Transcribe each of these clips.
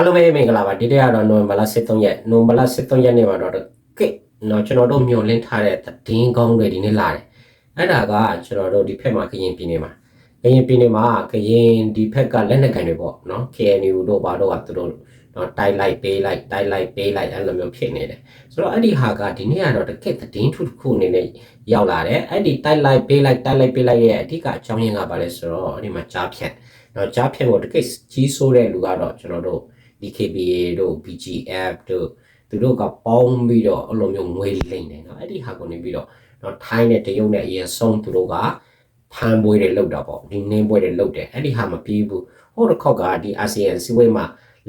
အားလုံးပဲမင်္ဂလာပါဒီနေ့ကတော့နိုဝင်ဘာလ23ရက်နိုဝင်ဘာလ23ရက်နေ့မှာတော့ကဲနော်ကျွန်တော်တို့မျှော်လင့်ထားတဲ့သတင်းကောင်းတွေဒီနေ့လာတယ်အဲ့ဒါကကျွန်တော်တို့ဒီဖက်မှာကရင်ပြည်နယ်မှာကရင်ပြည်နယ်မှာကရင်ဒီဖက်ကလက်နက်ကန်တွေပေါ့နော် KNU တို့ဘာတို့ကသူတို့နော်တိုက်လိုက်ပေးလိုက်တိုက်လိုက်ပေးလိုက်အဲ့လိုမျိုးဖြစ်နေတယ်ဆိုတော့အဲ့ဒီဟာကဒီနေ့ကတော့တကက်သတင်းထုတစ်ခုအနေနဲ့ရောက်လာတယ်အဲ့ဒီတိုက်လိုက်ပေးလိုက်တိုက်လိုက်ပေးလိုက်ရဲ့အဓိကအကြောင်းရင်းကဘာလဲဆိုတော့အဲ့ဒီမှာကြားဖြတ်နော်ကြားဖြတ်ကိုတကက်ကြီးဆိုးတဲ့လူကတော့ကျွန်တော်တို့ DKBA တို့ BGF တို့သူတို့ကပေါင်းပြီးတော့အလိုမျိုးငွေလိမ့်တယ်เนาะအဲ့ဒီဟာကိုနေပြီးတော့เนาะထိုင်းနဲ့တရုတ်နဲ့အရင်ဆုံးသူတို့ကဖန်ပွဲတွေလောက်တာပေါ့ဒီနင်းပွဲတွေလောက်တယ်အဲ့ဒီဟာမပြီးဘူးဟိုတစ်ခေါက်ကဒီ ASEAN စီဝေးမှာ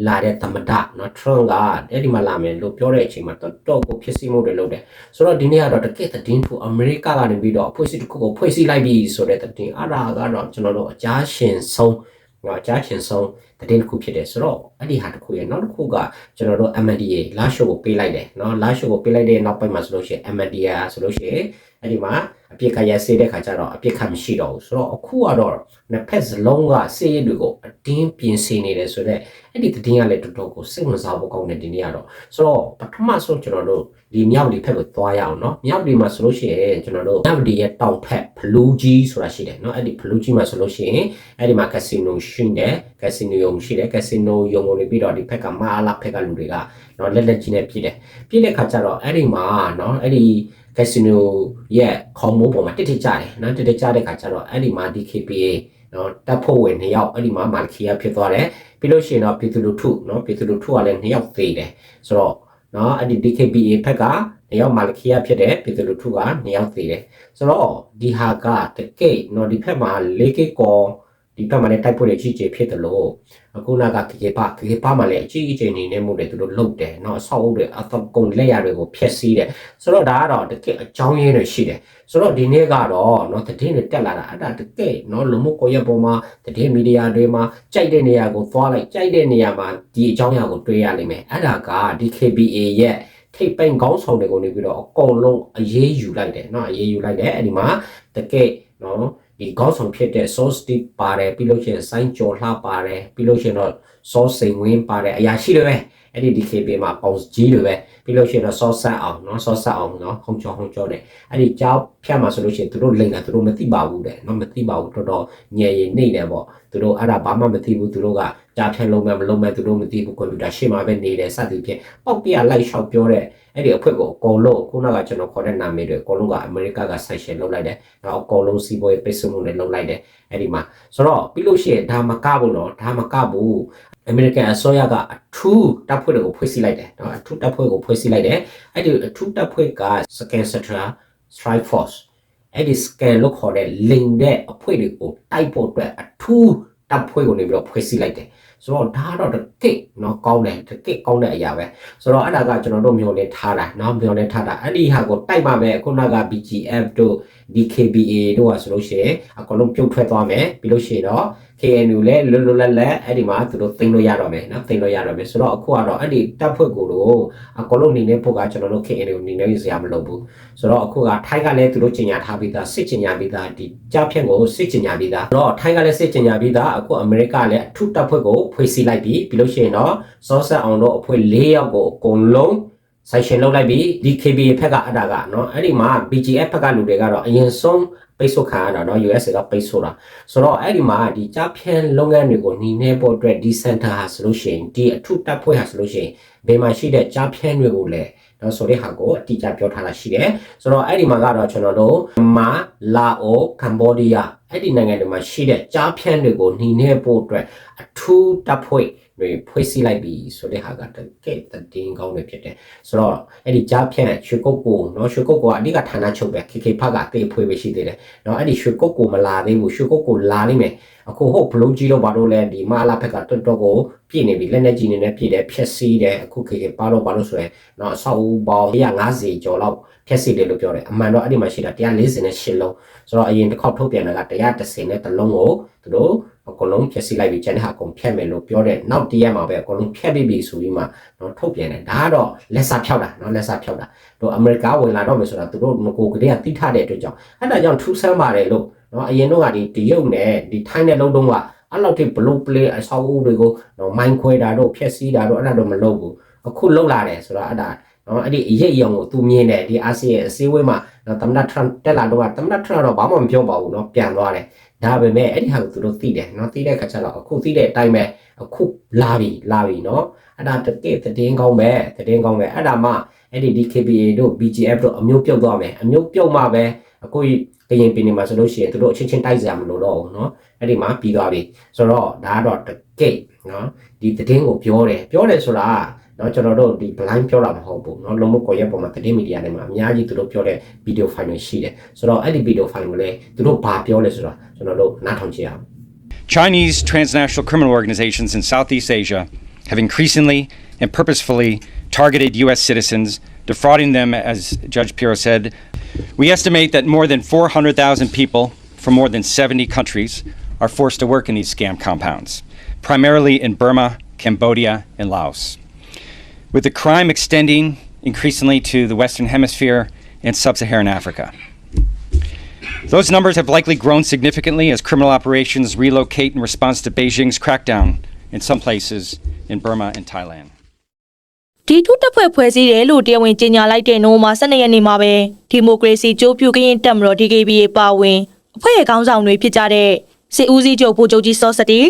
လာတဲ့သမဒเนาะ Trump ကအဲ့ဒီမှာလာမယ်လို့ပြောတဲ့အချိန်မှာတော်တော်ကိုဖြစ်စီမှုတွေလုပ်တယ်ဆိုတော့ဒီနေ့ကတော့တကယ့်သတင်းထူအမေရိကကနေပြီးတော့အဖွဲ့အစည်းတစ်ခုကိုဖွဲ့စည်းလိုက်ပြီဆိုတဲ့သတင်းအဲ့ဒါကတော့ကျွန်တော်တို့အကြားရှင်ဆုံး เนาะအကြားရှင်ဆုံးတည်င်းတစ်ခုဖြစ်တယ်ဆိုတော့အဲ့ဒီဟာတစ်ခုရဲ့နောက်တစ်ခုကကျွန်တော်တို့ MNDA လာရှိုးကိုပေးလိုက်တယ်เนาะလာရှိုးကိုပေးလိုက်တဲ့နောက်ပိုင်းမှာဆိုလို့ရှိရင် MNDA ဆိုလို့ရှိရင် အဲ့ဒီမှာအပြစ်ခရဆေးတဲ့ခါကျတော့အပြစ်ခမရှိတော့ဘူးဆိုတော့အခုကတော့နှစ်ဖက်စလုံးကစေးရည်တွေကိုအတင်းပြင်ဆင်နေတယ်ဆိုတော့အဲ့ဒီတည်င်းကလည်းတော်တော်ကိုစိတ်ဝင်စားဖို့ကောင်းတယ်ဒီနေ့ကတော့ဆိုတော့ပထမဆုံးကျွန်တော်တို့ဒီမြောက်ဒီဖက်ကိုသွားရအောင်เนาะမြောက်ဒီမှာဆိုလို့ရှိရင်ကျွန်တော်တို့မြောက်ဒီရဲ့တောင်ဖက်ဘလူးကြီးဆိုတာရှိတယ်เนาะအဲ့ဒီဘလူးကြီးမှာဆိုလို့ရှိရင်အဲ့ဒီမှာကက်စီနိုရှိတယ်ကက်စီနိုယုံရှိတယ်ကက်စီနိုယုံကိုနေပြီးတော့ဒီဖက်ကမာလာဖက်ကလူတွေကเนาะလက်လက်ကြီးနဲ့ပြည့်တယ်ပြည့်တဲ့ခါကျတော့အဲ့ဒီမှာเนาะအဲ့ဒီ casino ရဲ့ခေါမိုးပေါ်မှာတက်တက်ကြတယ်နော်တက်တက်ကြတဲ့ခါကျတော့အဲ့ဒီမှာ DKPA နော်တပ်ဖွဲ့ဝင်2ယောက်အဲ့ဒီမှာမာခီယာဖြစ်သွားတယ်ပြီးလို့ရှိရင်တော့ပြည်သူလူထုနော်ပြည်သူလူထုကလည်း2ယောက်သေတယ်ဆိုတော့နော်အဲ့ဒီ DKPA ဘက်ကတယောက်မာလခီယာဖြစ်တဲ့ပြည်သူလူထုက2ယောက်သေတယ်ဆိုတော့ဒီဟာကတကယ်နော်ဒီဘက်မှာ 4K ကော ဒီဖက်မှာလည်းတိုက်ပွဲတွေကြီးကြီးဖြစ်တယ်လို့အခုနကကေပါကေပါမှာလည်းအကြီးအကျယ်နေနေမှုတွေသူတို့လုပ်တယ်เนาะအဆောက်အဦတွေအသကုန်လက်ရတွေကိုဖျက်ဆီးတယ်ဆိုတော့ဒါကတော့တကယ်အကြောင်းရင်းတွေရှိတယ်ဆိုတော့ဒီနေ့ကတော့เนาะတည်င်းတွေတက်လာတာအဲ့ဒါတကယ်เนาะလူမှုကွန်ရက်ပေါ်မှာတည်င်းမီဒီယာတွေမှာကြိုက်တဲ့နေရာကိုသွားလိုက်ကြိုက်တဲ့နေရာမှာဒီအကြောင်းအရာကိုတွေ့ရလိမ့်မယ်အဲ့ဒါကဒီ KBA ရဲ့ထိပ်ပိန်ခေါင်းဆောင်တွေကိုနေပြီးတော့အကုန်လုံးအရေးယူလိုက်တယ်เนาะအရေးယူလိုက်တယ်အဲ့ဒီမှာတကယ်เนาะ ဒီခေါင်းဆောင်ဖြစ်တဲ့ source deep ပါတယ်ပြီးလို့ရှိရင်စိုင်းကြော်လှပါတယ်ပြီးလို့ရှိရင်တော့ source စိန်ဝင်းပါတယ်အရာရှိတွေပဲ အဲ့ဒီ DKB မှာပေါင်ကြီးတွေပဲပြီးလို့ရှိရင်တော့ source ဆက်အောင်เนาะ source ဆက်အောင်เนาะခုံချောခုံချောတယ်အဲ့ဒီကြောက်ဖြတ်မှာဆိုလို့ရှိရင်သူတို့လိမ့်တာသူတို့မသိပါဘူးတဲ့เนาะမသိပါဘူးတော်တော်ညံရင်နေတယ်ပေါ့သူတို့အဲ့ဒါဘာမှမသိဘူးသူတို့ကကြားဖြတ်လုံးမဲ့မလုံးမဲ့သူတို့မသိဘူးကွန်ပျူတာရှေ့မှာပဲနေတယ်စသည်ဖြင့်ပေါက်ပြလိုက်လျှောက်ပြောတဲ့အဲ့ဒီအဖွဲ့ကိုအကုန်လုံးခုနကကျွန်တော်ခေါ်တဲ့နာမည်တွေအကုန်လုံးကအမေရိကကဆက်ရှင်လုပ်လိုက်တယ်။နောက်အကုန်လုံးစီးပွားရေးပိတ်ဆို့မှုတွေလုပ်လိုက်တယ်အဲ့ဒီမှာဆိုတော့ပြီးလို့ရှိရင်ဒါမကဘူးနော်ဒါမကဘူး အမေရိကန်အစိုးရကအထူးတပ်ဖွဲ့တွေကိုဖွဲ့စည်းလိုက်တယ်နော်အထူးတပ်ဖွဲ့ကိုဖွဲ့စည်းလိုက်တယ်အဲ့ဒီအထူးတပ်ဖွဲ့က Second Central Strike Force အဲ့ဒီ scan လို့ခေါ်တဲ့ link တဲ့အဖွဲ့တွေကိုတိုက်ဖို့အတွက်အထူးတပ်ဖွဲ့ကိုနေပြီးတော့ဖွဲ့စည်းလိုက်တယ်ဆိုတော့ဒါတော့တကယ့်เนาะကောင်းတယ်တကယ့်ကောင်းတဲ့အရာပဲဆိုတော့အဲ့ဒါကကျွန်တော်တို့မျိုးနဲ့ထားတာเนาะမျိုးနဲ့ထားတာအဲ့ဒီဟာကိုတိုက်ပါမယ်ခုနက BGF တို့ DKBA တို့ကဆိုလို့ရှိရင်အကုန်လုံးပြုတ်ထွက်သွားမယ်ပြီးလို့ရှိရင်တော့ KNU လည်းလွတ်လွတ်လပ်လပ်အဲ့ဒီမှာသူတို့သိမ်းလို့ရတော့မယ်နော်သိမ်းလို့ရတော့မယ်ဆိုတော့အခုကတော့အဲ့ဒီတပ်ဖွဲ့ကိုတော့အကုန်လုံးနေနေဖို့ကကျွန်တော်တို့ KNU နေနေစရာမလိုဘူးဆိုတော့အခုကထိုင်းကလည်းသူတို့ကြီးညာထားပြီးသားစစ်ကြီးညာပြီးသားဒီကြားဖြန့်ကိုစစ်ကြီးညာပြီးသားဆိုတော့ထိုင်းကလည်းစစ်ကြီးညာပြီးသားအခုအမေရိကလည်းအထူးတပ်ဖွဲ့ကိုဖွဲ့စည်းလိုက်ပြီးပြီးလို့ရှိရင်တော့စောဆက်အောင်တို့အဖွဲ့၄ယောက်ကိုအကုန်လုံးဆိုင်ရှင်လုပ်လိုက်ပြီးဒီ KBA ဖက်ကအတားကเนาะအဲ့ဒီမှာ BGF ဖက်ကလူတွေကတော့အရင်ဆုံး ပိတ်ဆို့ခံရတာเนาะ US ကပိတ်ဆို့တာဆိုတော့အဲ့ဒီမှာဒီကြားဖြန့်လုပ်ငန်းတွေကိုနှီးနှဲဖို့အတွက်ဒီ center ဟာဆိုလို့ရှိရင်ဒီအထုတပ်ဖွဲ့ဟာဆိုလို့ရှိရင်ဘယ်မှာရှိတဲ့ကြားဖြန့်တွေကိုလည်းတော့ဆိုတဲ့ဟာကိုအတိအကျပြောထားတာရှိတယ်ဆိုတော့အဲ့ဒီမှာကတော့ကျွန်တော်တို့မာလာအိုကမ်ဘောဒီးယားအဲ့ဒီနိုင်ငံတွေမှာရှိတဲ့ကြားဖြန့်တွေကိုနှီးနှဲဖို့အတွက်အထူးတပ်ဖွဲ့တွေ ဖွဲ့စည်းလိုက်ပြီဆိုတဲ့ဟာကတကယ်တင်းကောင်းတွေဖြစ်တယ်ဆိုတော့အဲ့ဒီကြားဖြန့်ရွှေကုတ်ကိုเนาะရွှေကုတ်ကိုကအဓိကဌာနချုပ်ပဲ KK ဖက်ကတေးဖွဲ့ပဲရှိသေးတယ်เนาะအဲ့ဒီရွှေကုတ်ကိုမလာသေးဘူးရွှေကုတ်ကိုလာလိမ့်မယ်အခုဟုတ်ဘလုံးကြီးတော့ဘာလို့လဲဒီမာလာဖက်ကတွတ်တော့ကိုပြည့်နေပြီလက်နဲ့ကြီးနေနဲ့ပြည့်တယ်ဖြက်စီးတယ်အခု KK ပါတော့ဘာလို့ဆိုရဲเนาะအဆောက်အဦပေါင်း150ကျော်လောက်ဖြက်စီးတယ်လို့ပြောတယ်အမှန်တော့အဲ့ဒီမှာရှိတာ148လုံးဆိုတော့အရင်တစ်ခေါက်ထုတ်ပြန်တာက130နဲ့တစ်လုံးကိုသူတို့ အကုန်လုံးဖြည့်ဆည်းလိုက်ပြီးကျန်တဲ့ဟာအကုန်ဖြတ်မယ်လို့ပြောတဲ့နောက်တရက်မှာပဲအကုန်လုံးဖြတ်ပြီးပြီဆိုပြီးမှတော့ထုတ်ပြန်တယ်ဒါကတော့လက်စာဖြောက်တာနော်လက်စာဖြောက်တာတို့အမေရိကဝင်လာတော့မယ်ဆိုတာသူတို့ငကိုကလေးကတိထတဲ့အတွက်ကြောင့်အဲ့ဒါကြောင့်ထူးဆန်းပါတယ်လို့နော်အရင်တော့ကဒီတရုတ်နဲ့ဒီထိုင်းနဲ့လုံးတုံးကအဲ့လောက်ထိဘလို့ play အဆောက်အဦတွေကိုနော်မိုင်းခွဲတာတို့ဖျက်ဆီးတာတို့အဲ့ဒါတော့မလုပ်ဘူးအခုလောက်လာတယ်ဆိုတော့အဲ့ဒါနော်အဲ့ဒီအရေးအယံကိုသူမြင်တယ်ဒီအာဆီယံအစည်းအဝေးမှာနော်သမ္မတထရန့်တက်လာတော့သမ္မတထရန့်တော့ဘာမှမပြောပါဘူးနော်ပြန်သွားတယ် ဒါပေမဲ့အဲ့ဒီဟာကိုသူတို့သိတယ်နော်သိတဲ့ခါကျတော့အခုသိတဲ့အတိုင်းပဲအခုလာပြီလာပြီနော်အဲ့ဒါတကယ်တည်င်းကောင်းပဲတည်င်းကောင်းပဲအဲ့ဒါမှအဲ့ဒီ DKBA တို့ BGF တို့အမျိုးပြုတ်သွားမယ်အမျိုးပြုတ်မှပဲအခုကရင်ပြည်နယ်မှာဆိုလို့ရှိရင်သူတို့အချင်းချင်းတိုက်ကြမလို့တော့ဘူးเนาะအဲ့ဒီမှာပြီးသွားပြီဆိုတော့ဒါကတော့တကယ်เนาะဒီသတင်းကိုပြောတယ်ပြောတယ်ဆိုတာ blind video file တွေရှိတယ်ဆိုတော့အဲ့ဒီ video file Chinese transnational criminal organizations in Southeast Asia have increasingly and purposefully targeted US citizens defrauding them as Judge Pirro said we estimate that more than 400,000 people from more than 70 countries are forced to work in these scam compounds primarily in Burma, Cambodia, and Laos With the crime extending increasingly to the Western Hemisphere and Sub Saharan Africa. Those numbers have likely grown significantly as criminal operations relocate in response to Beijing's crackdown in some places in Burma and Thailand. ဒီထုတပ်ဖွဲ့ဖွဲ့စည်းတယ်လို့တရားဝင်ကြေညာလိုက်တဲ့နိုဝင်ဘာ12ရက်နေ့မှာပဲဒီမိုကရေစီကြိုးပြုကရင်တက်မတော် DKBA ပါဝင်အဖွဲ့ရဲ့ခေါင်းဆောင်တွေဖြစ်ကြတဲ့စစ်ဦးစီးချုပ်ဗိုလ်ချုပ်ကြီးစောစတီ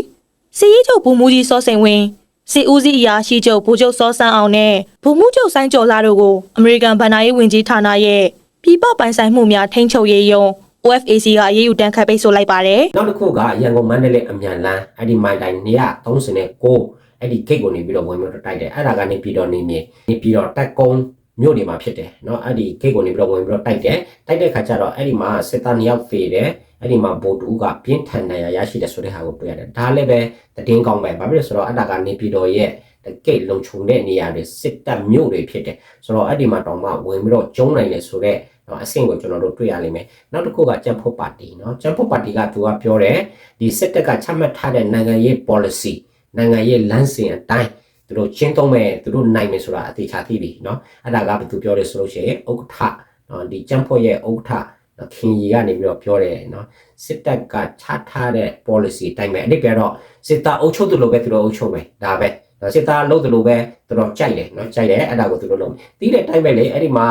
စစ်ရေးချုပ်ဗိုလ်မှူးကြီးစောစိန်ဝင်း စစ်ဦးစီးအရာရှိချုပ်ဗိုလ်ချုပ်စောစန်းအောင်နဲ့ဗိုလ်မှူးချုပ်ဆိုင်းကျော်လာတို့ကိုအမေရိကန်ဗန်နာရေးဝန်ကြီးဌာနရဲ့ပြည်ပပိုင်ဆိုင်မှုများထိန်းချုပ်ရေးယုံ OFAC ကရေးယူတန်းခတ်ပိတ်ဆို့လိုက်ပါတယ်နောက်တစ်ခုကရန်ကုန်မန္တလေးအမြန်လန်းအဲ့ဒီမိုင်တိုင်း239အဲ့ဒီ gate ကိုနေပြီးတော့ဝင်ပြီးတော့တိုက်တယ်အဲ့ဒါကနေပြီးတော့နေမြေနေပြီးတော့တက်ကုန်း မြို့နေမှာဖြစ်တယ်เนาะအဲ့ဒီ gate ကိုနေပြီးတော့ဝင်ပြီးတော့တိုက်တယ်တိုက်တဲ့ခါကျတော့အဲ့ဒီမှာစစ်သား2ယောက်ဖေတယ်အဲ့ဒီမှာဗိုလ်တူကပြင်းထန်ဒဏ်ရာရရှိတယ်ဆိုတဲ့ဟာကိုတွေ့ရတယ်ဒါလည်းပဲတည်င်းကောင်းပဲဘာဖြစ်လဲဆိုတော့အဲ့ဒါကနေပြီးတော့ရဲ့တကယ့်လုံခြုံတဲ့နေရာတွေစစ်တပ်မြို့တွေဖြစ်တယ်ဆိုတော့အဲ့ဒီမှာတောင်မှဝင်ပြီးတော့ကျုံးနိုင်တယ်ဆိုတော့နော်အဆင့်ကိုကျွန်တော်တို့တွေ့ရလိမ့်မယ်နောက်တစ်ခုကကြံ့ဖို့ပါတီနော်ကြံ့ဖို့ပါတီကသူကပြောတယ်ဒီစစ်တပ်ကချမှတ်ထားတဲ့နိုင်ငံရေး policy နိုင်ငံရေးလမ်းစဉ်အတိုင်း သူတို့ချင်းသုံးမဲ့သူတို့နိုင်မယ်ဆိုတာအသေးချာသိပြီเนาะအဲ့ဒါကဘယ်သူပြောလဲဆိုလို့ရှိရင်ဥက္ကဋ္ဌเนาะဒီကျန်းဖို့ရဲ့ဥက္ကဋ္ဌနော်ခင်ကြီးကနေပြီးတော့ပြောတယ်เนาะစစ်တပ်ကချထားတဲ့ policy အတိုင်းပဲအဲ့ဒီပြတော့စစ်တပ်အုပ်ချုပ်သူလိုပဲသူတို့အုပ်ချုပ်မယ်ဒါပဲနော်စစ်သားလုပ်တယ်လို့ပဲသူတို့ကြိုက်တယ်เนาะကြိုက်တယ်အဲ့ဒါကိုသူတို့လုပ်တီးတဲ့အတိုင်းပဲလေအဲ့ဒီမှာ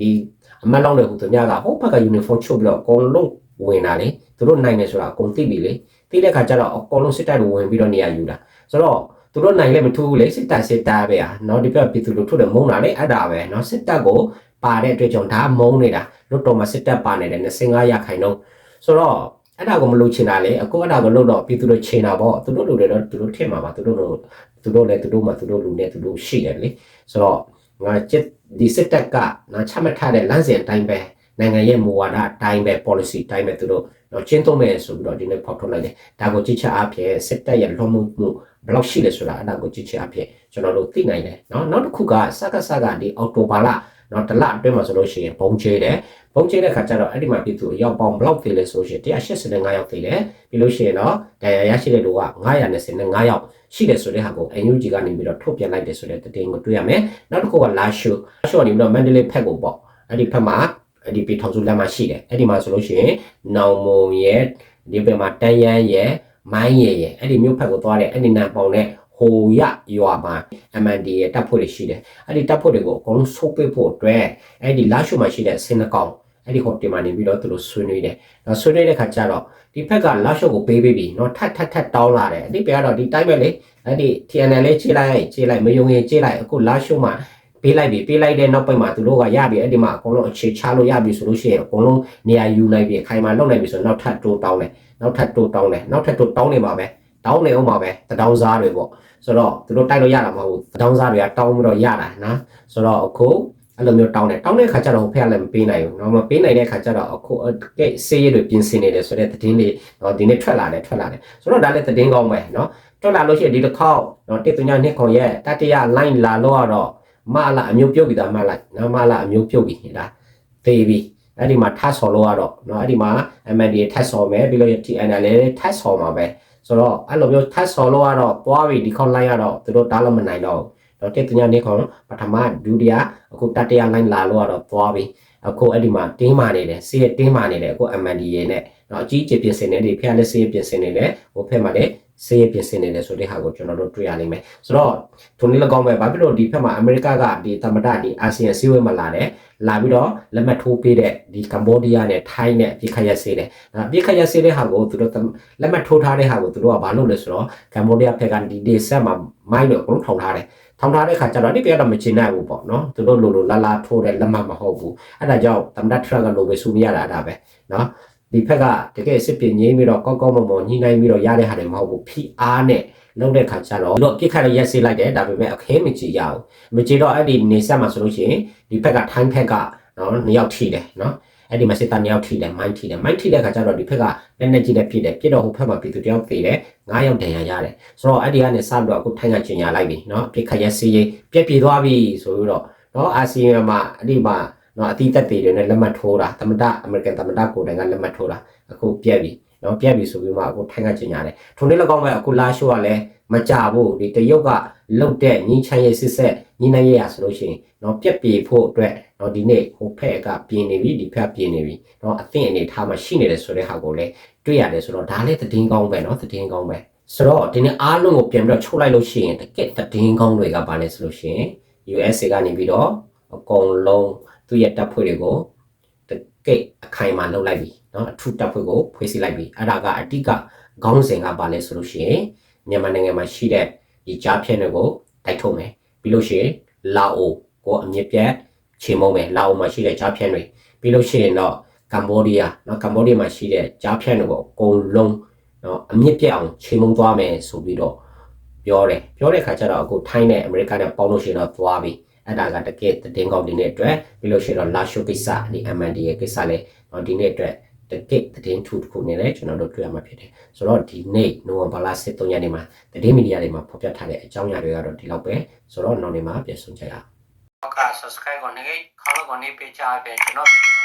ဒီအမတ်လောင်းတွေဟိုသူများကဟိုဘက်က uniform ချုပ်ပြီးတော့အကုန်လုံးဝင်လာလေသူတို့နိုင်တယ်ဆိုတာအကုန်သိပြီလေသိတဲ့ခါကျတော့အကုန်လုံးစစ်တပ်ကိုဝင်ပြီးတော့နေရာယူတာဆိုတော့ သူတို့နိုင်လည်းမထိုးဘူးလေစစ်တပ်စစ်တပ်ပဲဟာနော်ဒီဘက်ပြည်သူလူထုတွေမုန်းတာလေအဲ့ဒါပဲနော်စစ်တပ်ကိုပါတဲ့အတွက်ကြောင့်ဒါမုန်းနေတာလွတ်တော်မှာစစ်တပ်ပါနေတယ်25ရာခိုင်နှုန်းဆိုတော့အဲ့ဒါကိုမလို့ချင်တာလေအခုအဲ့ဒါကိုလို့တော့ပြည်သူတို့ချင်တာပေါ့သူတို့လူတွေတော့သူတို့ထင်မှာပါသူတို့တို့သူတို့လည်းသူတို့မှာသူတို့လူနဲ့သူတို့ရှိတယ်လေဆိုတော့ငါစစ်ဒီစစ်တပ်ကနော်ချမှတ်ထားတဲ့လမ်းစဉ်အတိုင်းပဲနိုင်ငံရဲ့မူဝါဒအတိုင်းပဲ policy အတိုင်းပဲသူတို့တော့ကျင့်သုံးမယ်ဆိုပြီးတော့ဒီနေ့ဖော်ထုတ်လိုက်တယ်ဒါကိုကြည့်ချအားဖြင့်စစ်တပ်ရဲ့လွန်မှုမှု ဘယ်လောက်ရှိလဲဆိုတာအဲ့ဒါကိုကြည့်ချအားဖြင့်ကျွန်တော်တို့သိနိုင်တယ်เนาะနောက်တစ်ခုကစကစကဒီအော်တိုဘာလနော်တလအတွင်းမှာဆိုလို့ရှိရင်ဘုံချေတယ်ဘုံချေတဲ့ခါကျတော့အဲ့ဒီမှာပြည်သူအရောက်ပေါင်းဘလောက်သေးလဲဆိုလို့ရှိရင်185ရောက်သေးတယ်ပြီးလို့ရှိရင်တော့တရားရရှိတဲ့လူက925ယောက်ရှိတယ်ဆိုတဲ့ဟာကို NUG ကနေပြီးတော့ထုတ်ပြန်လိုက်တယ်ဆိုတဲ့တင်ကိုတွေ့ရမယ်နောက်တစ်ခုကလာရှိုလာရှိုကနေပြီးတော့မန္တလေးဖက်ကိုပေါ့အဲ့ဒီဖက်မှာအဲ့ဒီပြည်ထောင်စုလမ်းမှာရှိတယ်အဲ့ဒီမှာဆိုလို့ရှိရင်နောင်မုံရဲ့ဒီဘက်မှာတန်ရန်ရဲ့ မိုင်းရရဲ့အဲ့ဒီမြို့ဖက်ကိုသွားတဲ့အနေနာပေါင်တဲ့ဟိုရရွာမှာ MND ရဲ့တပ်ဖွဲ့တွေရှိတယ်အဲ့ဒီတပ်ဖွဲ့တွေကိုအကုန်လုံးဆုတ်ပစ်ဖို့အတွက်အဲ့ဒီလာရှုမှာရှိတဲ့စင်နကောင်အဲ့ဒီဟိုတင်မှာနေပြီးတော့သူတို့ဆွေးနွေးတယ်။နော်ဆွေးနွေးတဲ့ခါကျတော့ဒီဘက်ကလာရှုပ်ကိုပေးပေးပြီ။နော်ထပ်ထပ်ထပ်တောင်းလာတယ်။အဲ့ဒီဘက်ကတော့ဒီတိုင်းပဲလေ။အဲ့ဒီ TNL လေးခြေလိုက်ခြေလိုက်မယုံရင်ခြေလိုက်အခုလာရှုပ်မှာ ပေးလိုက်ပြီပေးလိုက်တဲ့နောက်ပိုင်းမှာသူတို့ကရပြီအဲ့ဒီမှာအကုန်လုံးအခြေချလို့ရပြီဆိုလို့ရှိရင်အကုန်လုံးနေရာယူနိုင်ပြီခိုင်မာလုပ်နိုင်ပြီဆိုတော့နောက်ထပ်တိုးတောင်းတယ်နောက်ထပ်တိုးတောင်းတယ်နောက်ထပ်တိုးတောင်းနေမှာပဲတောင်းနေအောင်ပါပဲတတောင်းစားတွေပေါ့ဆိုတော့သူတို့တိုက်လို့ရတာမဟုတ်ဘူးတတောင်းစားတွေကတောင်းပြီးတော့ရတာနော်ဆိုတော့အခုအဲ့လိုမျိုးတောင်းတယ်တောင်းတဲ့ခါကျတော့ဟိုဖက်ကလည်းမပေးနိုင်ဘူးเนาะမပေးနိုင်တဲ့ခါကျတော့အခုကဲစေးရတွေပြင်ဆင်နေတယ်ဆိုတဲ့သတင်းလေးเนาะဒီနေ့ထွက်လာတယ်ထွက်လာတယ်ဆိုတော့ဒါလည်းသတင်းကောင်းပဲเนาะထွက်လာလို့ရှိရင်ဒီတစ်ခေါက်เนาะတစ်သူညာနှစ်ခွန်ရဲ့တတိယ line လာလို့ကတော့ မလာအမျိုးပြုတ်ပြီးသားမလိုက်နော်မလာအမျိုးပြုတ်ပြီးလားသေပြီအဲ့ဒီမှာထပ်ဆော်လို့ရတော့နော်အဲ့ဒီမှာ MND ထပ်ဆော်မယ်ပြီးလို့ TNL လည်းထပ်ဆော်မှာပဲဆိုတော့အဲ့လိုမျိုးထပ်ဆော်လို့ရတော့သွားပြီဒီခေါက်လိုက်ရတော့သူတို့တားလို့မနိုင်တော့တော့တက်တညာနေခေါ်ပထမဒုတိယအခုတတိယ line လာလို့ရတော့သွားပြီအခုအဲ့ဒီမှာတင်းမာနေတယ်စီးရတင်းမာနေတယ်အခု MND ရေနဲ့နော်အကြီးကျယ်ပြင်ဆင်နေတယ်ဖျက်လက်စေးပြင်ဆင်နေတယ်ဟိုဖက်မှာလည်း စေးရပြင်ဆင်နေတယ်ဆိုတဲ့ဟာကိုကျွန်တော်တို့တွေ့ရနိုင်မယ်ဆိုတော့ထုံလေး၎င်းပဲဘာဖြစ်လို့ဒီဖက်မှာအမေရိကကဒီသမ္မတဒီအာဆီယံစည်းဝေးမှာလာတယ်လာပြီးတော့လက်မှတ်ထိုးပေးတဲ့ဒီကမ္ဘောဒီးယားနဲ့ထိုင်းနဲ့အပြစ်ခတ်ရက်စေးတယ်အပြစ်ခတ်ရက်စေးတဲ့ဟာကိုသူတို့လက်မှတ်ထိုးထားတဲ့ဟာကိုသူတို့ကဘာလုပ်လဲဆိုတော့ကမ္ဘောဒီးယားဖက်ကဒီဒေဆက်မှာမိုင်းတော့အကုန်ထောင်ထားတယ်ထောင်ထားတဲ့ခါကျတော့ဒီပြကတော့မချင်နိုင်ဘူးပေါ့နော်သူတို့လိုလိုလာလာထိုးတဲ့လက်မှတ်မဟုတ်ဘူးအဲ့ဒါကြောင့်သမ္မတထရက်ကလိုပဲစူမရတာအဲ့ဒါပဲနော် ဒီဖက်ကတကယ်စစ်ပြင်းငိမ့်ပြီးတော့ကောက်ကောက်မမော်ညှိနှိုင်းပြီးတော့ရတဲ့ဟာတွေမဟုတ်ဘူးဖိအားနဲ့လုပ်တဲ့ခါကျတော့တော့ပြစ်ခတ်ရရက်စေးလိုက်တယ်ဒါပေမဲ့အခဲမကြည့်ရအောင်မကြည့်တော့အဲ့ဒီနေဆက်မှာဆိုလို့ရှိရင်ဒီဖက်ကထိုင်းဖက်ကနော်နှစ်ယောက်ထိတယ်နော်အဲ့ဒီမှာစစ်သားနှစ်ယောက်ထိတယ်မိုင်းထိတယ်မိုင်းထိတဲ့ခါကျတော့ဒီဖက်ကလက်နဲ့ကြည့်တဲ့ဖြစ်တယ်ပြစ်တော့ဟိုဖက်မှာပြည်သူတယောက်သေးတယ်ငါးယောက်တန်ရာရတယ်ဆိုတော့အဲ့ဒီကနေစပြီးတော့အခုထိုင်းကကျင်ညာလိုက်ပြီနော်ပြစ်ခတ်ရက်စေးရေးပြက်ပြေသွားပြီဆိုပြီးတော့နော်အာဆီယံမှာအဲ့ဒီမှာ နော်အတိတက်တွေနဲ့လက်မှတ်ထိုးတာသမတအမေရိကန်သမတကိုယ်တိုင်ကလက်မှတ်ထိုးတာအခုပြက်ပြီနော်ပြက်ပြီဆိုပြီးမှအခုထိုင်ကကျင်ရတယ်ထိုနေ့လောက်ကောင်းပဲအခုလာရှိုးကလည်းမကြဘူးဒီတရုတ်ကလုတ်တဲ့ညီချမ်းရဲ့စစ်ဆက်ညီနိုင်ရရဆိုလို့ရှိရင်နော်ပြက်ပြေဖို့အတွက်နော်ဒီနေ့ဟိုဖက်ကပြင်နေပြီဒီဖက်ပြင်နေပြီနော်အသင့်အနေထားမှာရှိနေတယ်ဆိုတဲ့ဟာကိုလည်းတွေ့ရတယ်ဆိုတော့ဒါလည်းသတင်းကောင်းပဲနော်သတင်းကောင်းပဲဆိုတော့ဒီနေ့အားလုံးကိုပြန်ပြီးတော့ချုပ်လိုက်လို့ရှိရင်တကယ့်သတင်းကောင်းတွေကဘာလဲဆိုလို့ရှိရင် USA ကနေပြီးတော့အကုန်လုံး သူ့ရဲ့တပ်ဖွဲ့တွေကို တကယ့်အခိုင်အမာလုပ်လိုက်ပြီเนาะအထူးတပ်ဖွဲ့ကိုဖွဲ့စည်းလိုက်ပြီအဲ့ဒါကအတိကခေါင်းစဉ်ကပါလဲဆိုလို့ရှိရင်မြန်မာနိုင်ငံမှာရှိတဲ့ဒီကြားဖြတ်တွေကိုတိုက်ထုတ်မယ်ပြီးလို့ရှိရင်လာအိုကိုအမြင့်ပြတ်ချေမုံမယ်လာအိုမှာရှိတဲ့ကြားဖြတ်တွေပြီးလို့ရှိရင်တော့ကမ္ဘောဒီးယားเนาะကမ္ဘောဒီးယားမှာရှိတဲ့ကြားဖြတ်တွေကိုအကုန်လုံးเนาะအမြင့်ပြတ်အောင်ချေမုံသွားမယ်ဆိုပြီးတော့ပြောတယ်ပြောတဲ့ခါကျတော့အခုထိုင်းနဲ့အမေရိကန်နဲ့ပေါင်းလို့ရှိရင်တော့သွားပြီ အဲ့ဒါကတကယ်တင်းကောင်းဒီနေ့အတွက်ပြီးလို့ရှိရင်တော့လာရှိုကိစ္စဒီ MND ရဲ့ကိစ္စလည်းတော့ဒီနေ့အတွက်တကယ်တင်းထူတစ်ခုနေလဲကျွန်တော်တို့တွေ့ရမှာဖြစ်တယ်ဆိုတော့ဒီနေ့နိုဝင်ဘာလ23ရက်နေ့မှာတင်းမီဒီယာတွေမှာဖော်ပြထားတဲ့အကြောင်းအရာတွေကတော့ဒီလောက်ပဲဆိုတော့နောက်နေ့မှာပြန်ဆုံကြရအောင်ဟုတ်ကဲ့ subscribe ကိုနေခေါင်းကိုနေပေးချပေးကျွန်တော်ဗီဒီယို